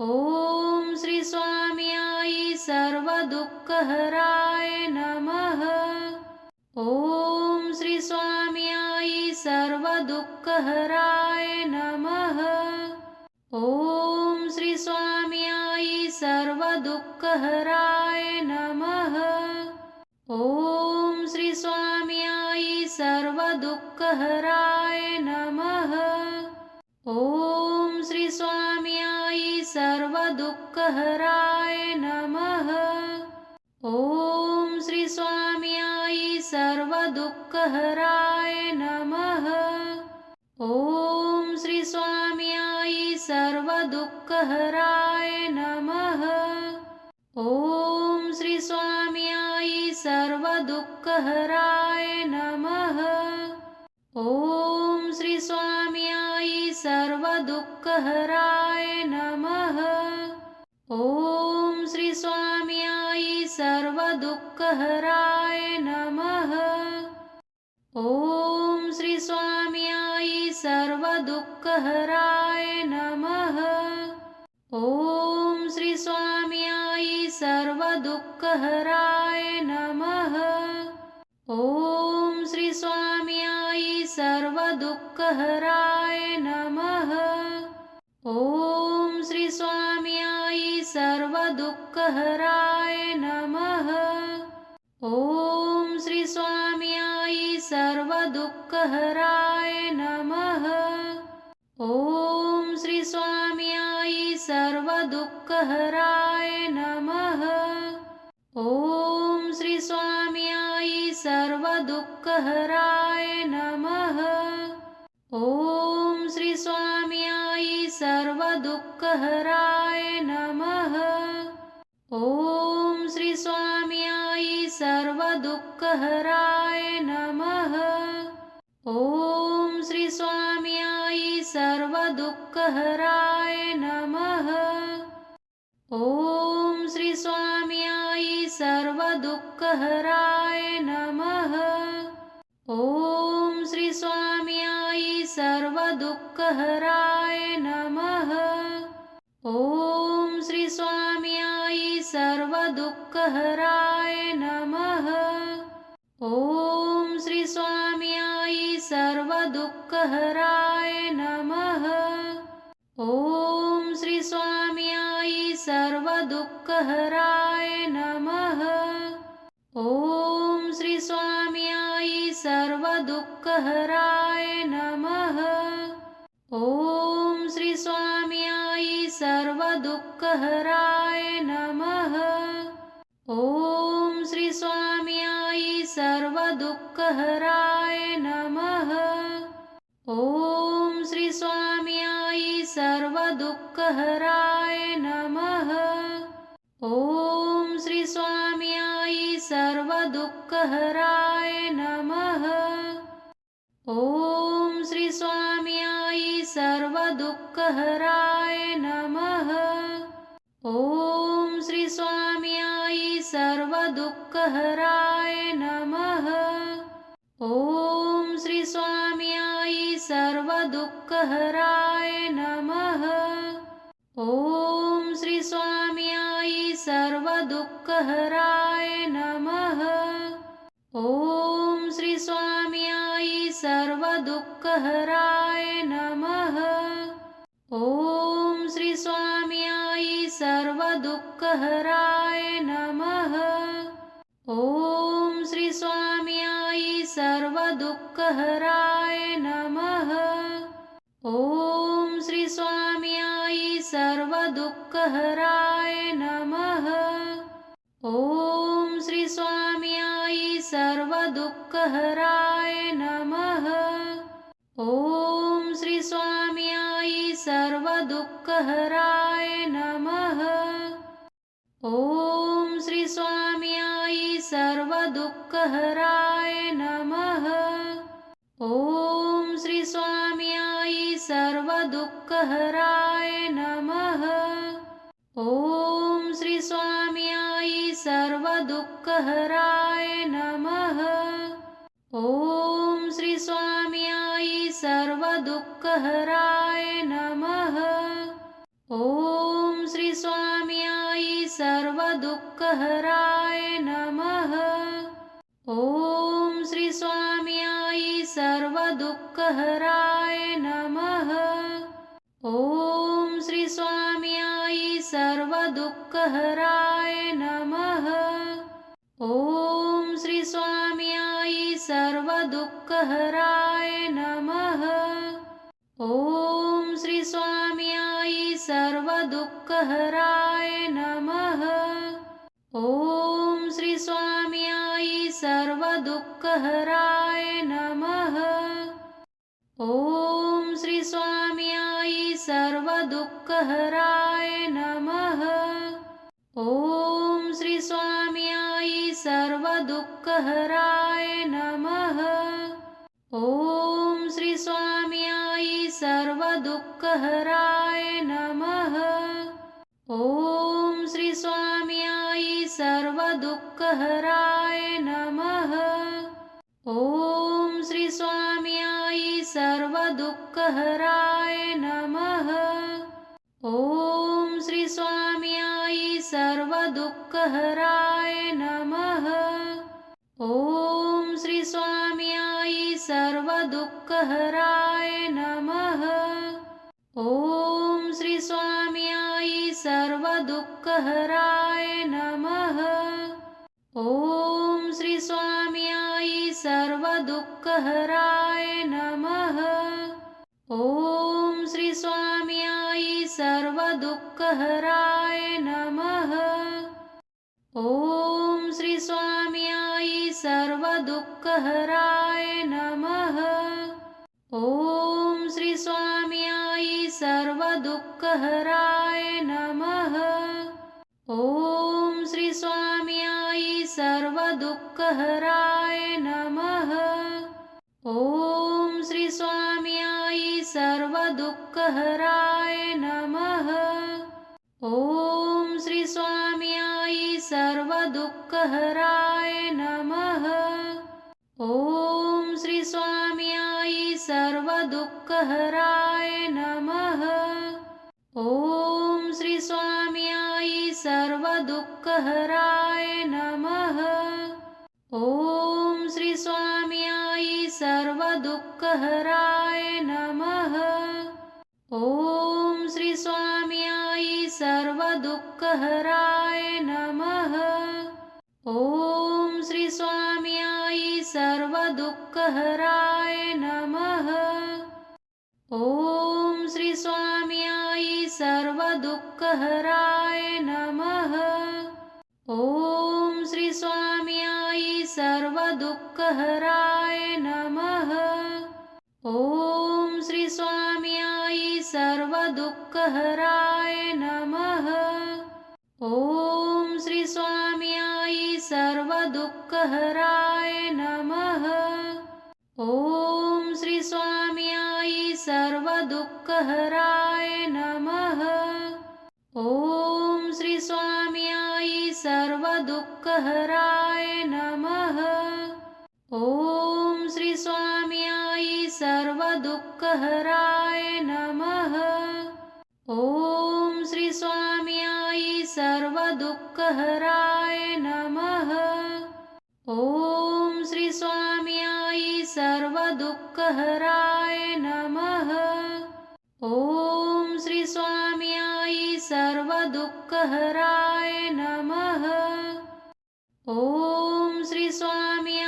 ॐ श्री स्वाम्यायी सर्वदुःखहराय नमः। ॐ श्री स्वाम्यायी सर्वदुःखहराय नमः। ॐ श्री स्वाम्यायी सर्वदुःखहराय नमः। ॐ श्री स्वाम्यायी सर्वदुःखहराय नमः। ॐ श्री स्वाम्यायी सर्वदुःखहराय नमः। ॐ श्री स्वाम्यायी सर्वदुःखहराय नमः। ॐ श्री स्वाम्यायी सर्वदुःखहराय नमः। ॐ श्री स्वाम्यायी सर्वदुःखहराय नमः। ॐ श्री स्वाम्यायी सर्वदुःखहराय नमः। ॐ श्री स्वाम्यायी सर्वदुःखहराय नमः। ॐ श्री स्वाम्यायी सर्वदुःखहराय नमः। ॐ श्री स्वाम्यायी सर्वदुःखहराय नमः। ॐ श्री स्वाम्यायी सर्वदुःखहराय नमः। ॐ श्री स्वाम्यायी सर्वदुःखहराय नमः। ॐ श्री स्वाम्यायी सर्वदुःखहराय नमः। ॐ श्री स्वाम्यायी सर्वदुःखहराय नमः। ॐ श्री स्वाम्यायी सर्वदुःखहराय नमः ॐ श्री स्वाम्यायी सर्वदुःखहराय नमः। ॐ श्री स्वाम्यायी सर्वदुःखहराय नमः। ॐ श्री स्वाम्यायी सर्वदुःखहराय नमः। ॐ श्री स्वाम्यायी सर्वदुःखहराय नमः सर्वदुःखहराय नमः। ॐ श्री स्वाम्यायी सर्वदुःखहराय नमः। ॐ श्री स्वाम्यायी सर्वदुःखहराय नमः। ॐ श्री स्वाम्यायी सर्वदुःखहराय नमः सर्वदुःखहराय नमः। ॐ श्री स्वाम्यायी सर्वदुःखहराय नमः। ॐ श्री स्वाम्यायी सर्वदुःखहराय नमः। ॐ श्री स्वाम्यायी सर्वदुःखहराय नमः। ॐ श्री स्वाम्यायी सर्वदुःखहराय नमः ॐ श्रीस्वाम्याय सर्वदुःखहराय नमः। ॐ श्रीस्वाम्याय सर्वदुःखहराय नमः। ॐ श्रीस्वाम्याय सर्वदुःखहराय नमः। ॐ श्रीस्वाम्याय सर्वदुःखहराय नमः। ॐ सर्वदुःखहराय नमः। ॐ श्री स्वाम्यायी सर्वदुःखहराय नमः। ॐ श्री स्वाम्यायी सर्वदुःखहराय नमः। ॐ श्री स्वाम्यायी सर्वदुःखहराय नमः। ॐ श्री स्वाम्यायी सर्वदुःखहराय नमः। ॐ श्री स्वाम्यायी सर्वदुःखहराय नमः। ॐ श्री स्वाम्यायी सर्वदुःखहराय नमः। ॐ श्री स्वाम्यायी सर्वदुःखहराय नमः। ॐ श्री स्वाम्यायी सर्वदुःखहराय नमः। ॐ श्री स्वाम्यायी सर्वदुःखहराय नमः। ॐ श्री स्वामी आई सर्वदुःखहराय नमः। ॐ श्री स्वामी आई सर्वदुःखहराय नमः। ॐ श्री स्वामी आई सर्वदुःखहराय नमः। ॐ श्री स्वामी आई सर्वदुःखहराय नमः। ॐ श्री स्वामी आई सर्वदुःखहराय नमः। ॐ श्री स्वामी आई सर्वदुःखहराय नमः सर्वदुःखहराय नमः। ॐ श्री स्वामी आई सर्वदुःखहराय नमः। ॐ श्री स्वामी आई सर्वदुःखहराय नमः। ॐ श्री स्वामी आई सर्वदुःखहराय नमः। ॐ श्री स्वामी आई सर्वदुःखहराय नमः ॐ श्रीस्वाम्याय सर्वदुःखहराय नमः। ॐ श्रीस्वाम्याय सर्वदुःखहराय नमः। ॐ श्रीस्वाम्याय सर्वदुःखहराय नमः। ॐ श्रीस्वाम्याय सर्वदुःखहराय नमः। ॐ श्रीस्वाम्याय सर्वदुःखहराय नमः। ॐ श्री स्वामी आई सर्वदुःखहराय नमः। ॐ श्री स्वामी आई सर्वदुःखहराय नमः। ॐ श्री स्वामी आई सर्वदुःखहराय नमः। ॐ श्री सर्वदुःखहराय नमः। ॐ श्री स्वामी आई सर्वदुःखहराय नमः। ॐ श्री स्वामी आई सर्वदुःखहराय नमः। ॐ श्री स्वामी आई सर्वदुःखहराय नमः। ॐ सर्वदुःखहराय नमः। ॐ श्री स्वामी आई सर्वदुःखहराय नमः। ॐ श्री स्वामी आई सर्वदुःखहराय नमः। ॐ श्री स्वामी आई सर्वदुःखहराय नमः। ॐ श्री स्वामी सर्वदुःखहराय नमः। ॐ श्री स्वामी आई सर्वदुःखहराय नमः। ॐ श्री स्वामी आई सर्वदुःखहराय नमः। ॐ श्री स्वामी आई सर्वदुःखहराय नमः। ॐ श्री स्वामी आई सर्वदुःखहराय नमः ॐ श्रीस्वाम्याय सर्वदुःखहराय नमः। ॐ श्रीस्वाम्याय सर्वदुःखहराय नमः। ॐ श्रीस्वाम्याय सर्वदुःखहराय नमः। ॐ श्रीस्वाम्यायी सर्वदुःखहराय नमः। ॐ श्रीस्वाम्याय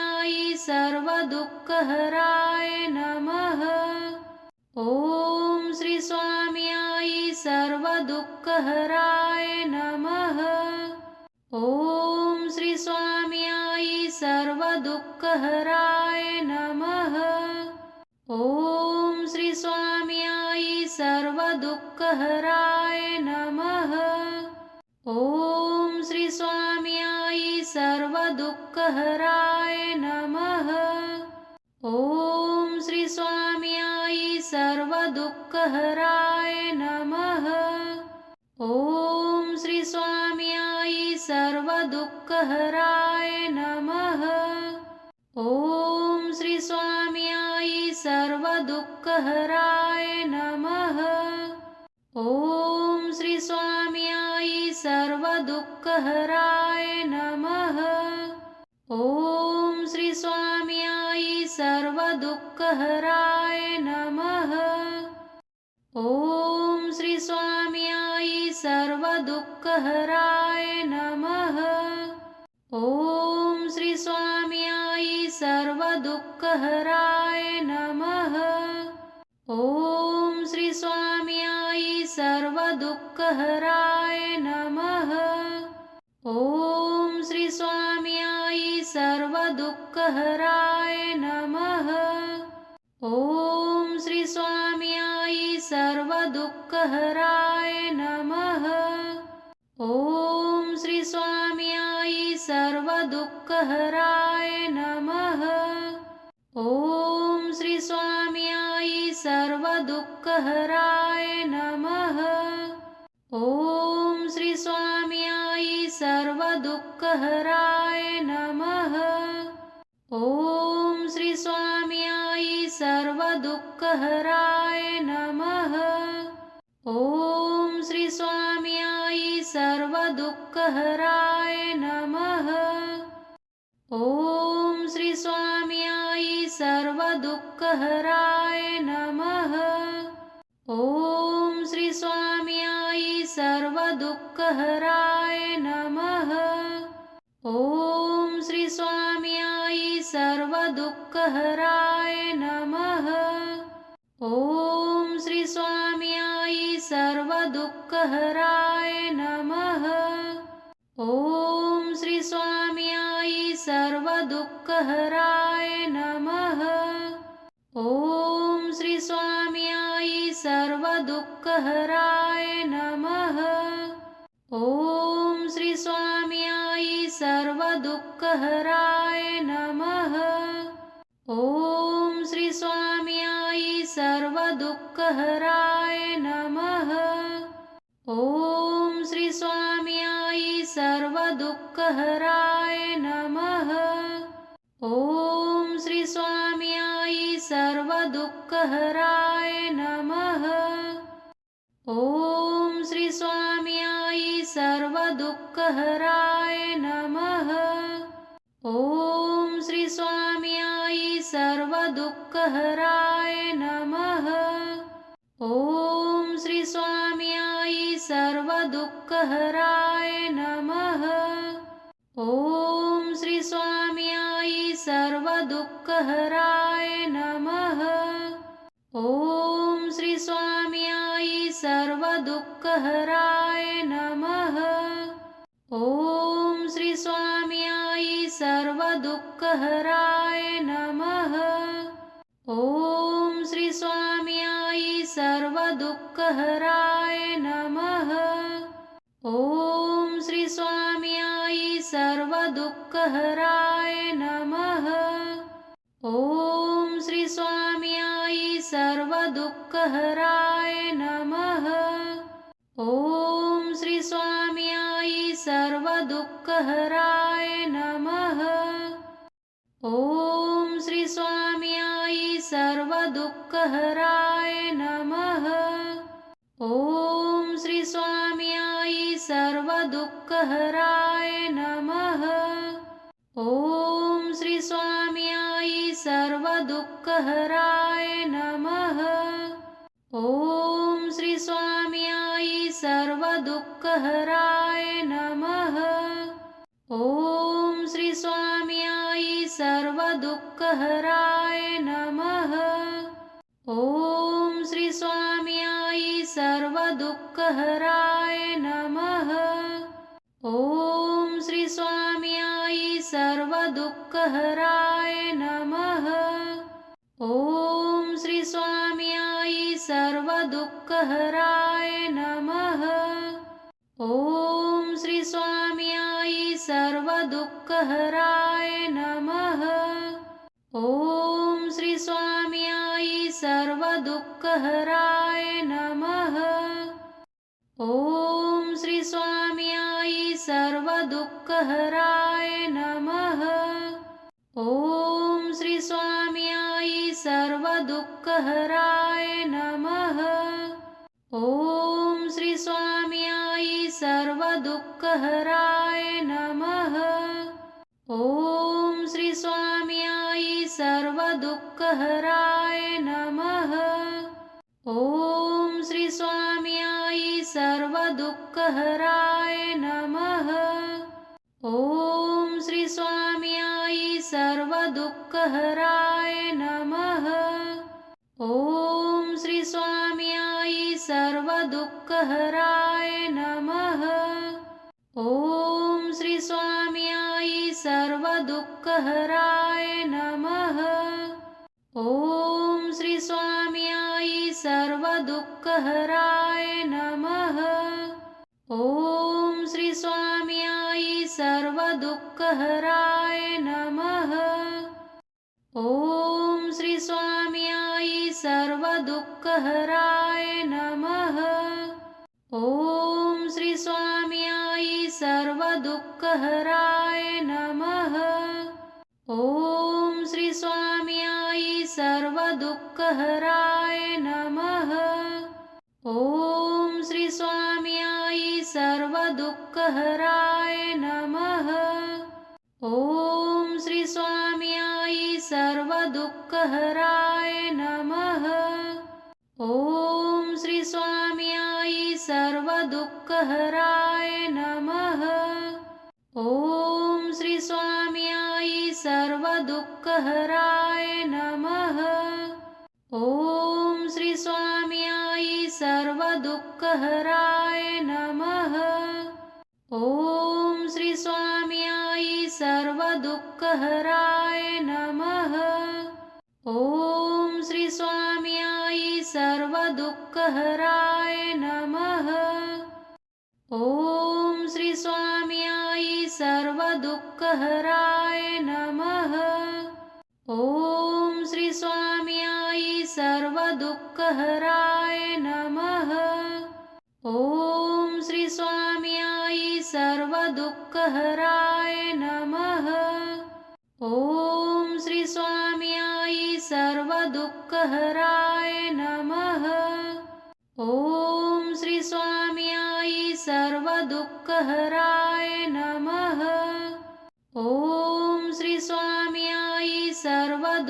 सर्वदुःखहराय नमः। ॐ श्री स्वामी आई सर्वदुःखहराय नमः। ॐ श्री स्वामी आई सर्वदुःखहराय नमः। ॐ श्री स्वामी आई सर्वदुःखहराय नमः। ॐ श्री स्वामी आई सर्वदुःखहराय नमः। ॐ श्री स्वामी आई सर्वदुःखहराय नमः। ॐ श्री स्वामी आई सर्वदुःखहराय नमः। ॐ श्री स्वामी आई सर्वदुःखहराय नमः ॐ श्रीस्वाम्याय सर्वदुःखहराय नमः। ॐ श्रीस्वाम्याय सर्वदुःखहराय नमः। ॐ श्रीस्वाम्याय सर्वदुःखहराय नमः। ॐ श्रीस्वाम्यायी सर्वदुःखहराय नमः। ॐ श्रीस्वामी सर्वदुःखहराय नमः। ॐ श्री स्वाम्यायि सर्वदुःखहराय नमः। ॐ श्री स्वाम्यायि सर्वदुःखहराय नमः। ॐ श्री स्वाम्यायि सर्वदुःखहराय नमः। ॐ श्री स्वाम्यायि सर्वदुःखहराय नमः ॐ श्री स्वाम्यायि सर्वदुःखहराय नमः। ॐ श्री स्वाम्यायि सर्वदुःखहराय नमः। ॐ श्री स्वाम्यायि सर्वदुःखहराय नमः। ॐ श्री स्वाम्यायि सर्वदुःखहराय नमः। ॐ सर्वदुःखहराय नमः। ॐ श्री स्वाम्यायि सर्वदुःखहराय नमः। ॐ श्री स्वाम्यायि सर्वदुःखहराय नमः। ॐ श्री स्वाम्यायि सर्वदुःखहराय नमः। ॐ श्री स्वाम्यायि सर्वदुःखहराय ॐ श्री स्वाम्यायि सर्वदुःखहराय नमः। ॐ श्री स्वाम्यायि सर्वदुःखहराय नमः। ॐ श्री स्वाम्यायि सर्वदुःखहराय नमः। ॐ श्री स्वाम्यायि सर्वदुःखहराय नमः। ॐ श्री स्वाम्यायि सर्वदुःखहराय नमः। ॐ श्री स्वाम्यायि सर्वदुःखहराय नमः। ॐ श्री स्वाम्यायि सर्वदुःखहराय नमः। ॐ श्री स्वाम्यायि सर्वदुःखहराय नमः ॐ श्रीस्वाम्याय सर्वदुःखहराय नमः। ॐ श्रीस्वाम्याय सर्वदुःखहराय नमः। ॐ श्रीस्वाम्याय सर्वदुःखहराय नमः। ॐ श्रीस्वाम्यायी सर्वदुःखहराय नमः। ॐ सर्वदुःखहराय नमः। ॐ श्री स्वाम्यायि सर्वदुःखहराय नमः। ॐ श्री स्वाम्यायि सर्वदुःखहराय नमः। ॐ श्री स्वाम्यायि सर्वदुःखहराय नमः। ॐ श्री स्वाम्यायि सर्वदुःखहराय नमः। ॐ श्री स्वाम्यायि सर्वदुःखहराय नमः। ॐ श्री स्वाम्यायि सर्वदुःखहराय नमः। ॐ श्री स्वाम्यायि सर्वदुःखहराय नमः। ॐ श्री स्वाम्यायि सर्वदुःखहराय नमः। ॐ श्री स्वाम्यायि सर्वदुःखहराय नमः। ॐ श्री स्वाम्यायि सर्वदुःखहराय नमः। ॐ श्री स्वाम्यायि सर्वदुःखहराय नमः। ॐ श्री स्वाम्यायि सर्वदुःखहराय नमः। ॐ श्री स्वाम्यायि सर्वदुःखहराय नमः। ॐ श्री स्वाम्यायि सर्वदुःखहराय नमः। ॐ श्री स्वाम्यायि सर्वदुःखहराय नमः। ॐ श्री सर्वदुःखहराय नमः। ॐ श्री स्वाम्यायि सर्वदुःखहराय नमः। ॐ श्री स्वाम्यायि सर्वदुःखहराय नमः। ॐ श्री स्वाम्यायि सर्वदुःखहराय नमः। ॐ श्री स्वाम्यायि सर्वदुःखहराय नमः ॐ श्री स्वाम्यायि सर्वदुःखहराय नमः। ॐ श्री स्वाम्यायि सर्वदुःखहराय नमः। ॐ श्री स्वाम्यायि सर्वदुःखहराय नमः। ॐ श्री स्वाम्यायि सर्वदुःखहराय नमः। ॐ श्री स्वाम्यायि सर्वदुःखहराय नमः। ॐ श्री स्वाम्यायि सर्वदुःखहराय नमः। ॐ श्री स्वाम्यायि सर्वदुःखहराय नमः। ॐ श्री स्वाम्यायि सर्वदुःखहराय नमः। ॐ सर्वदुःखहराय नमः। ॐ श्री स्वाम्यायि सर्वदुःखहराय नमः। ॐ श्री स्वाम्यायि सर्वदुःखहराय नमः। ॐ श्री स्वाम्यायि सर्वदुःखहराय नमः। ॐ श्री स्वाम्यायि सर्वदुःखहराय नमः ॐ श्रीस्वाम्याय सर्वदुःखहराय नमः। ॐ श्रीस्वाम्याय सर्वदुःखहराय नमः। ॐ श्रीस्वाम्याय सर्वदुःखहराय नमः। ॐ श्रीस्वाम्यायी सर्वदुःखहराय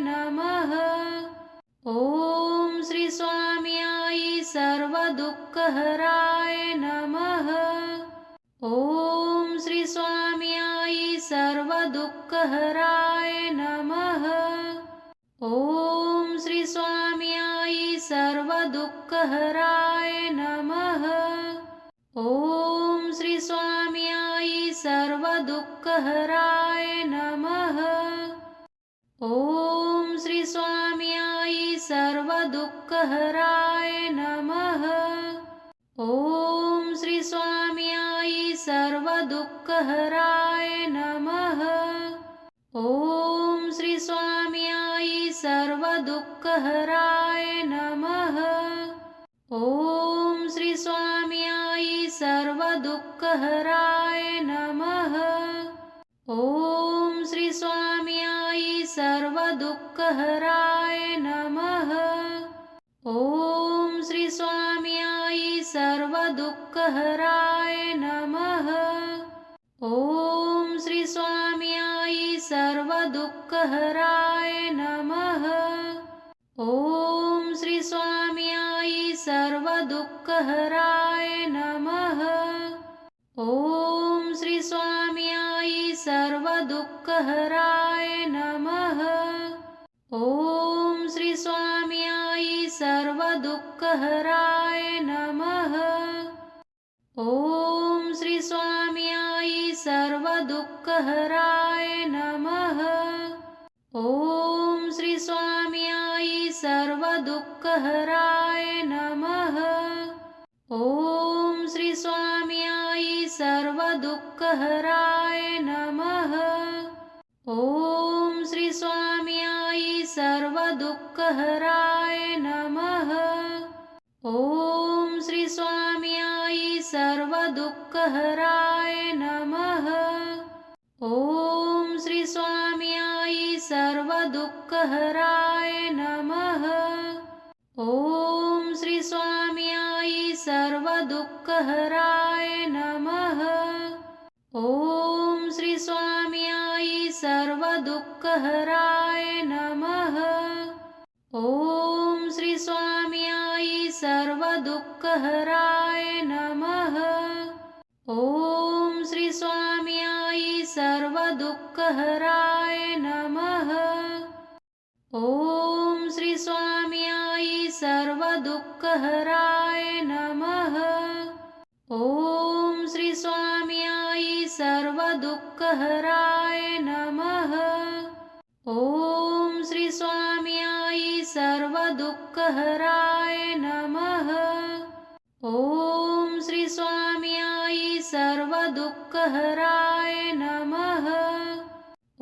नमः। ॐ श्रीस्वामी सर्वदुःखहराय नमः। ॐ श्री स्वाम्यायि सर्वदुःखहराय नमः। ॐ श्री स्वाम्यायि सर्वदुःखहराय नमः। ॐ श्री स्वाम्यायि सर्वदुःखहराय नमः। ॐ श्री स्वाम्यायि सर्वदुःखहराय नमः। ॐ श्री स्वाम्यायि सर्वदुःखहराय नमः। ॐ श्री स्वाम्यायि सर्वदुःखहराय नमः। ॐ श्री स्वाम्यायि सर्वदुःखहराय नमः। ॐ श्री स्वाम्यायि सर्वदुःखहराय नमः। ॐ श्री स्वाम्यायि सर्वदुःखहराय नमः। ॐ श्री स्वाम्यायि सर्वदुःखहराय नमः। ॐ श्री स्वाम्यायि सर्वदुःखहराय नमः। ॐ सर्वदुःखहराय नमः। ॐ श्री स्वाम्यायि सर्वदुःखहराय नमः। ॐ श्री स्वाम्यायि सर्वदुःखहराय नमः। ॐ श्री स्वाम्यायि सर्वदुःखहराय नमः। ॐ श्री स्वाम्यायि सर्वदुःखहराय नमः ॐ श्रीस्वाम्याय सर्वदुःखहराय नमः। ॐ श्रीस्वाम्याय सर्वदुःखहराय नमः। ॐ श्रीस्वाम्याय सर्वदुःखहराय नमः। ॐ श्रीस्वाम्यायी सर्वदुःखहराय नमः। ॐ श्रीस्वाम्याय सर्वदुःखहराय नमः। ॐ श्री स्वामी आई सर्वदुःखहराय नमः। ॐ श्री स्वामी आई सर्वदुःखहराय नमः। ॐ श्री स्वामी आई सर्वदुःखहराय नमः। ॐ श्री स्वामी सर्वदुःखहराय नमः। ॐ श्री स्वामी आई सर्वदुःखहराय नमः। ॐ श्री स्वामी आई सर्वदुःखहराय नमः।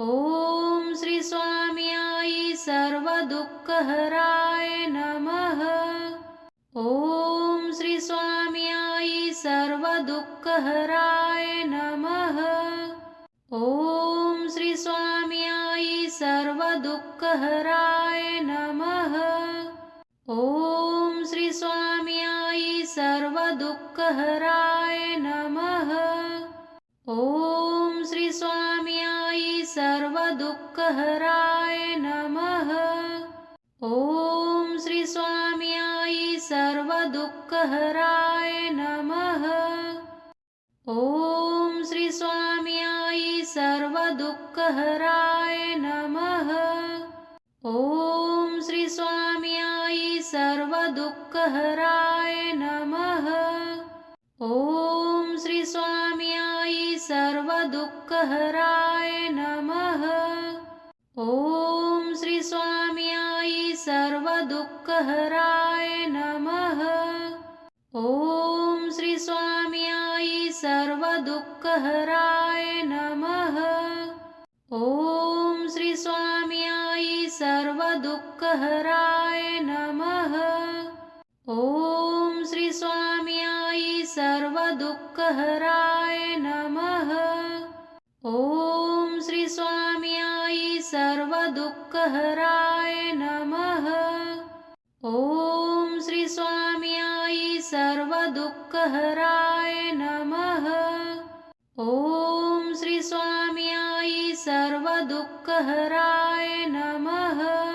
ॐ श्री स्वामी आई सर्वदुःखहराय नमः। ॐ सर्वदुःखहराय नमः। ॐ श्री स्वामी आई सर्वदुःखहराय नमः। ॐ श्री स्वामी आई सर्वदुःखहराय नमः। ॐ श्री स्वामी आई सर्वदुःखहराय नमः। ॐ श्री स्वामी आई सर्वदुःखहराय नमः। ॐ श्री स्वामी आई सर्वदुःखहराय नमः। ॐ श्री स्वामी आई सर्वदुःखहराय नमः। ॐ श्री स्वामी आई सर्वदुःखहराय नमः। ॐ श्री स्वामी आई सर्वदुःखहराय नमः। ॐ श्री स्वामी आई सर्वदुःखहराय नमः। ॐ श्री स्वामी आई सर्वदुःखहराय नमः। ॐ श्री स्वामी आई सर्वदुःखहराय नमः। ॐ Shri Swami I सर्वदुःखहराय Om Shri Swami I सर्वदुःखहराय नमः। ॐ श्री स्वामी आई सर्वदुःखहराय नमः